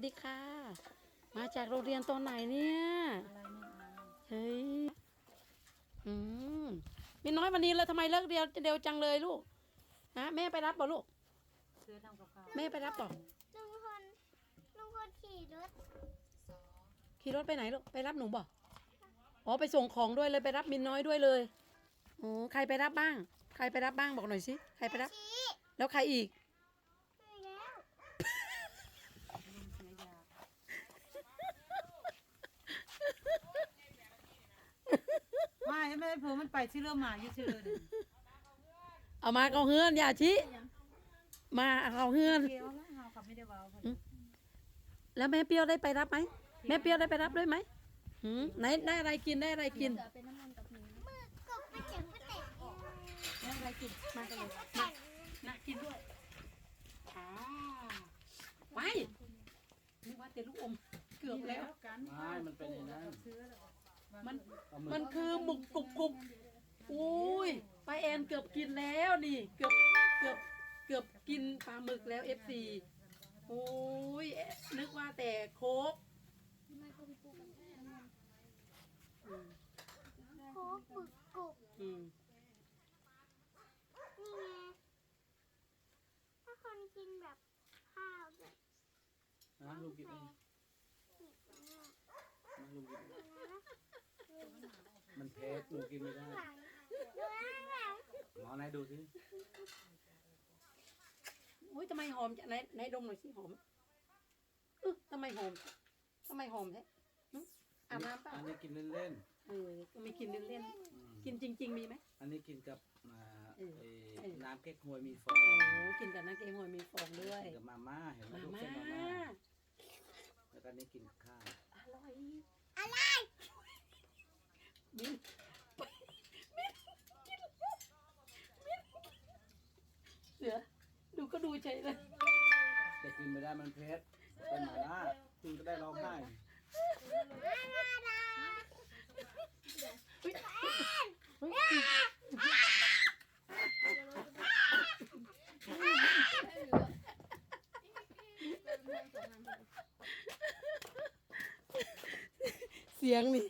วัสดีค่ะ มาจากโรงเรียนตอนไหนเนี่ยอะไรนี่มาเฮ้ยอืมมีน้อยวันนี้แล้วทำไมเลิกเรียนเร็วจังเลยลูกฮะแม่ไปรับบ่ลูกซื้อทำกับข้าวแม่ไปรับบ่ลุงพลลุงพลขี่รถขี่รถไปไหนลูกไปรับหนูบ่อ๋อไปส่งของด้วยเลยไปรับมินน้อยด้วยเลยโอ้ใครไปรับบ้าง ใครไปรับบ้างบอกหน่อยสิใครไปรับชี้แล้วใครอีก ไปแล้ว ลุงเสียยา ไม่ไม่ได้เผื่อมันไปชื่อเรื่องหมาอยู่ชื่อเลยเอามาเขาเฮือนอย่าชี้มาเขาเฮือน เกลียวแล้วเฮาขับไม่ได้เว้าเพิ่นแล้วแม่เปรี้ยวได้ไปรับไหมแม่เปรี้ยวได้ไปรับด้วยไหมหืมไหนได้อะไรกินได้อะไรกินมือกบไปเจ็บไปเตะได้อะไรกินมากันเลยมานะกินด้วยอ่าไว้นึกว่าแต่ลูกอมเกือบแล้ว กันไม่มันเป็นอย่างนั้น ซื้อแล้ว มันปลาหมึมันกคือหมุกกรุบกรุบอุ้ยป้าแอนเกือบกินแล้วนี่ เกือบเกือบเกือบกินปลาหมึกแล้วเอฟซีโอ้ยนึกว่าแต่โค้กอืมโค้กบึกกบอืมนี่ไงถ้าคนกินแบบข้าวแบบนะลุงกินเองผิดเนี่ยนะลุงกินเองนะ มันเผ็ดลุงกินไม่ได้หลังดูข้างหลังหมอไหนดูสิอุ้ยทำไมหอมจะไหนไหนดมหน่อยสิหอมเออทำไมหอมทำไมหอมแท้หึอาบน้ำเปล่าอันนี้กินเล่นเออก็ไม่กินเล่นๆอืมๆกินจริง ๆ มีไหม อันนี้กินกับอ่าเออไอ้เออ น้ำเก๊กฮวยมีฟองโอ้โหกินกับน้ำเกงหวยมีฟองด้วยกินกับมาม่าเห็นไหมมาลูกม่าเส้นมาม่าแล้วก็อันนี้กินกับข้าวอร่อยอะไร มิ้นมินกินแล้วมิ้นเสือดูก็ดูเฉยเลยแต่กินไม่ได้มันเผ็ดเป็นหมาล่าคุณก็ได้ร้องไห้เฮ้ยเฮ้ยเสียงนี่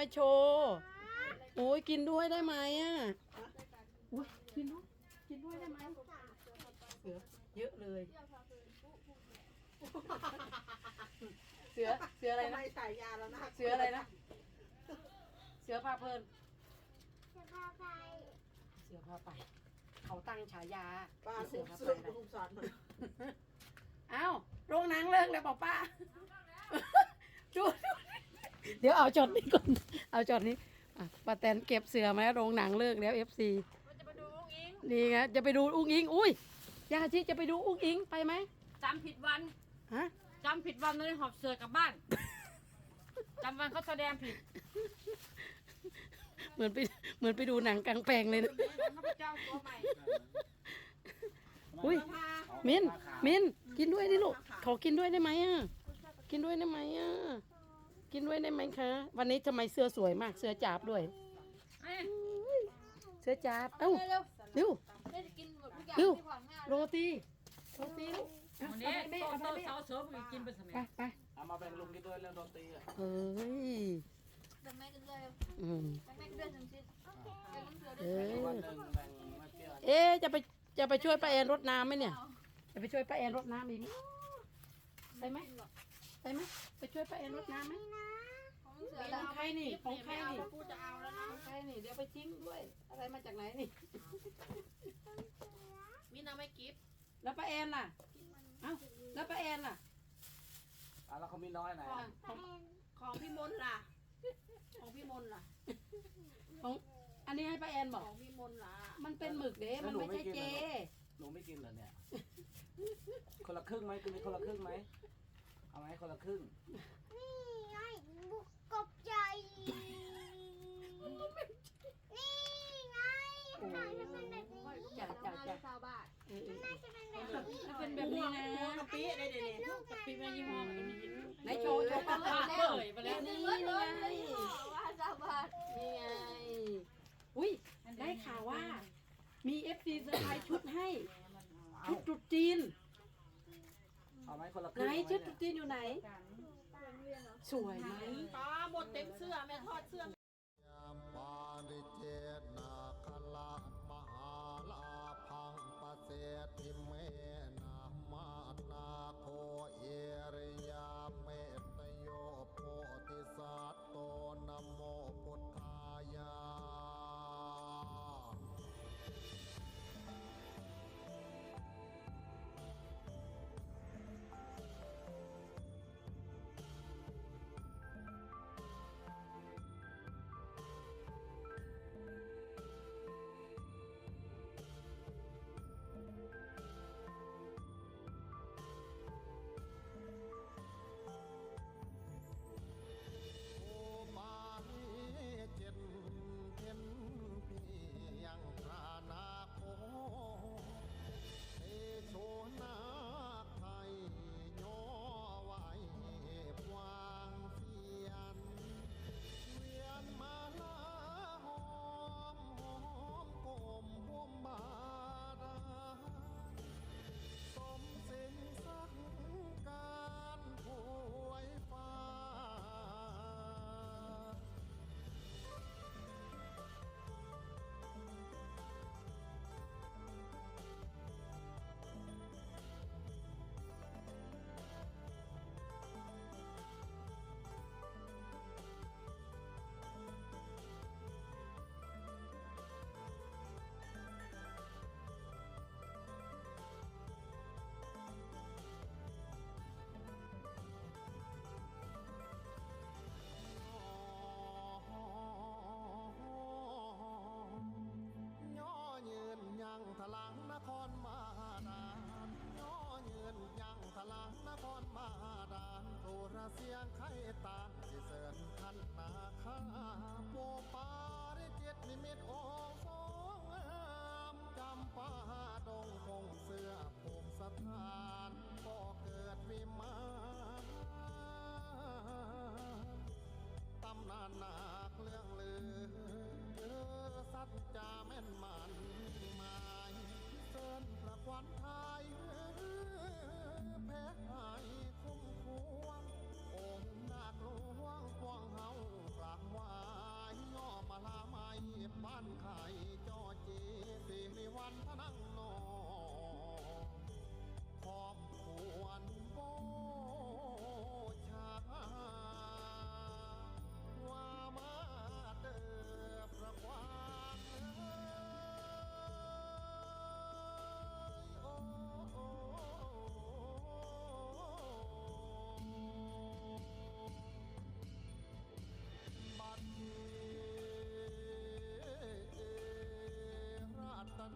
มาโชว์โอ้ยกินด้วยได้ไหมอะอุ้ยกินด้วยกินด้วยได้ไหมเสือเยอะเลย เสือเสืออะไรนะฉายาแล้วนะเสืออะไรนะ เสือพาเพลินจะพาไปเสือพาไป เขาตั้งฉายาป้าเสืเสืออพาเสืไปอนะลุงสอนมันเอ้าโรงหนังเลิกแล้วเปล่าป้าดูดู เดี๋ยวเอาจดนี้ก่อน เอาจดนี้อะป้าแตนเก็บเสือมาแล้วโรงหนังเลิกแล้วเอฟซีจะไปดูลุงอิงนี่ไงจะไปดูอุ้งอิง อุ้ยยาชิจะไปดูอุ้งอิงไปไหมจำผิดวันฮะจำผิดวันเลยหอบเสือกลับบ้านจำวันเขาแสดงผิดเหมือนไปเหมือนไปดูหนังกลางแปลงเลยนะเขาไปเจ้าตัวใหม่อุ้ยมินมินกินด้วยดิลูกขอกินด้วยได้ไหมอะกินด้วยได้ไหมอะ กินด้วยได้ไหมคะ วันนี้ทำไมเสื้อสวยมากเสื้อจาบด้วยเอ้ยเสื้อจาบ เอ้าเร็วเร็วได้กินหมดทุกอย่างเร็วที่ผ่านมาโรตีโรตีลูกเอาวันเอานี้ไปแม่โตเอาโตไปแม่เสาเสริมอีกกินไปสมัยไปไปเอามาแบ่งลุงกินด้วยเรื่องดนตรีอะเฮ้ยแต่แม่กันเลยอืมแม่กันเดือนหนึ่งชิ้นเดือนน้ำเสือเอด้วยอวันหนึ่งแบ่งมาเที่ยวเอ๊ะจะไปจะไปช่วยป้าแอนรดน้ำไหมเนี่ย จะไปช่วยป้าแอนรดน้ำอีกไหมไปไหม ไปไหมไปช่วยป้าแอนรดน้ำไหมของเสือของใครนี่ของใครนี่กูจะเอาแล้วนะของใครนี่เดี๋ยวไปทิ้งด้วย อะไรมาจากไหนนี่มีน้ำไม่กิฟแล้วป้าแอนล่ะเอ้าแล้วป้าแอนล่ะอะแล้วเขามีน้อยไหนอะของของพี่มนต์ล่ะ ของพี่มนต์ล่ะของอันนี้ให้ป้าแอนบอกของพี่มนต์ล่ะ มันเป็นหมึกเด้มันไม่ใช่เจหนูไม่กินเหรอเนี่ย คนละครึ่งไหมคุณมีคนละครึ่งไหม เอาไหมคนละครึ่ง นี่ไงบุกกบใหญ่นี่ไงน่าจะเป็นแบบนี้จ้ะจ้ะจ้ะชาวบ้านเออเออเอน่าอจะเป็นแบบนี้มันเป็นแบบนี้นะกะปิได้เดี๋ยวนี้ลูกกะปิแม่ยี่ห้อมันมีไหนโชว์โชว์ป้าขาดแล้เปิวดไปแล้วนี่นี่ไงว่าชาวบ้านนี่ไงอุ้ยได้ข่าวว่า มีเอฟซีเซอร์ไพรส์ชุดให้ ชุดตรุษจีน เอาไหมคนละครึ่งาไหมชุดนตุ๊กจีนอยู่ไหน สวยไหม ปลาหมดเต็มเสื้อแม่ทอดเสื้อ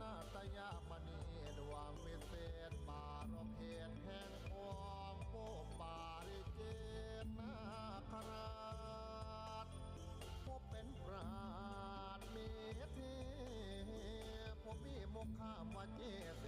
นาตยามณีดวงวิเศษบารมเหตุแห่งความโปปาริเจนนาคราชพบเป็นปราดเมีเทพมีมุขามวเจส